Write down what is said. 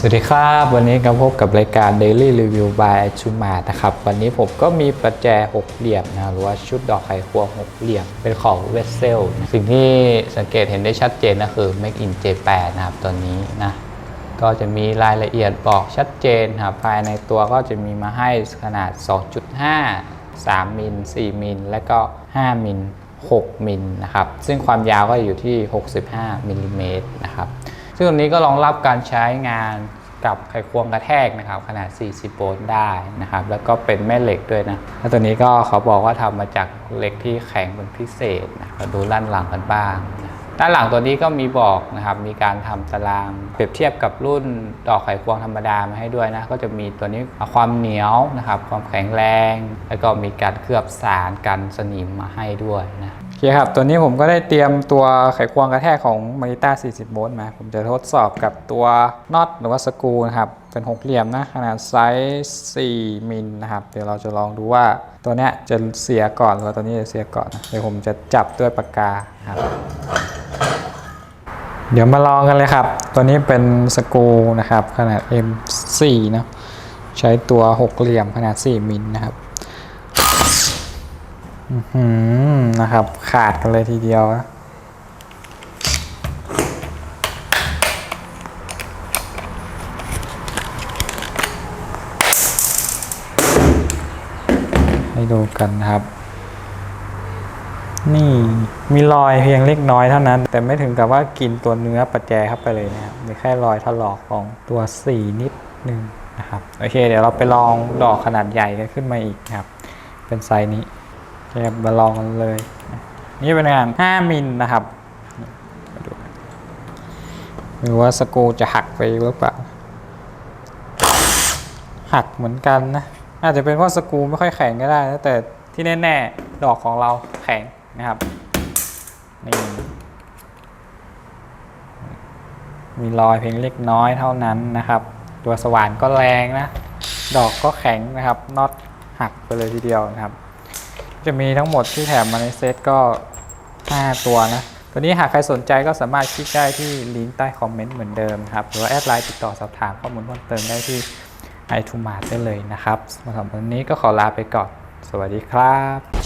สวัสดีครับ วันนี้ก็พบกับรายการ Daily Review by ชูมานะครับ วันนี้ผมก็มีประแจหกเหลี่ยมนะหรือว่าชุดดอกไขควงหกเหลี่ยม เป็นของเวสเซลสิ่งที่สังเกตเห็นได้ชัดเจนก็คือ Make in Japan นะครับตัวนี้นะก็จะมีรายละเอียดบอกชัดเจนครับภายในตัวก็จะมีมาให้ขนาด 2.5 3มิล4มิลและก็ 5มิล6มิลนะครับ ซึ่งความยาวก็อยู่ที่ 65มิลลิเมตรนะครับ ซึ่งตัวนี้ก็รองรับการใช้งานกับไขควงกระแทกนะครับ ขนาด 40 โวลต์ได้นะครับ แล้วก็เป็นแม่เหล็กด้วยนะแล้วตัวนี้ก็เขาบอกว่าทำมาจากเหล็กที่แข็งเป็นพิเศษนะมาดูด้านหลังกันบ้างนะด้านหลังตัวนี้ก็มีบอกนะครับ มีการทำตารางเปรียบเทียบกับรุ่นดอกไขควงธรรมดามาให้ด้วยนะ ก็จะมีตัวนี้ความเหนียวนะครับ ความแข็งแรง แล้วก็มีการเคลือบสารกันสนิมมาให้ด้วยนะ อเคครับ ตัวนี้ผมก็ได้เตรียมตัวไขควงกระแทกของมาริต้า 40 โวลต์มา ผมจะทดสอบกับตัวน็อตหรือว่าสกรูนะครับ เป็นหกเหลี่ยมนะ ขนาดไซส์ 4 มิลนะครับ เดี๋ยวเราจะลองดูว่าตัวเนี้ยจะเสียก่อนหรือว่าตัวนี้จะเสียก่อน เดี๋ยวผมจะจับด้วยปากกาครับ เดี๋ยวมาลองกันเลยครับ ตัวนี้เป็นสกรูนะครับ ขนาด M4 นะ ใช้ตัวหกเหลี่ยมขนาด 4 มิลนะครับ นะครับ ขาดกันเลยทีเดียวนะให้ดูกันนะครับ นี่มีรอยเพียงเล็กน้อยเท่านั้น แต่ไม่ถึงกับว่ากินตัวเนื้อประแจเข้าไปเลยนะครับมีแค่รอยถลอกของตัวสีนิดนึงนะครับ โอเค เดี๋ยวเราไปลองดอกขนาดใหญ่กันขึ้นมาอีกครับ เป็นไซส์นี้ เคบมาลองกันเลย นี่เป็นงาน 5 มิลนะครับมาดูกันไม่รู้ว่าสกูจะหักไปหรือเปล่า หักเหมือนกันนะ อาจจะเป็นเพราะสกูไม่ค่อยแข็งก็ได้นะแต่ที่แน่ๆ ดอกของเราแข็งนะครับนี่มีรอยเพียงเล็กน้อยเท่านั้นนะครับ ตัวสว่านก็แรงนะ ดอกก็แข็งนะครับน็อตหักไปเลยทีเดียวนะครับ จะมีทั้งหมดที่แถมมาในเซตก็ 5 ตัวนะ ตัวนี้หากใครสนใจก็สามารถคลิกได้ที่ลิงก์ใต้คอมเมนต์เหมือนเดิมครับ หรือว่าแอดไลน์ติดต่อสอบถามข้อมูลเพิ่มเติมได้ที่ไอทูมาได้เลยนะครับสำหรับวันนี้ก็ขอลาไปก่อน สวัสดีครับ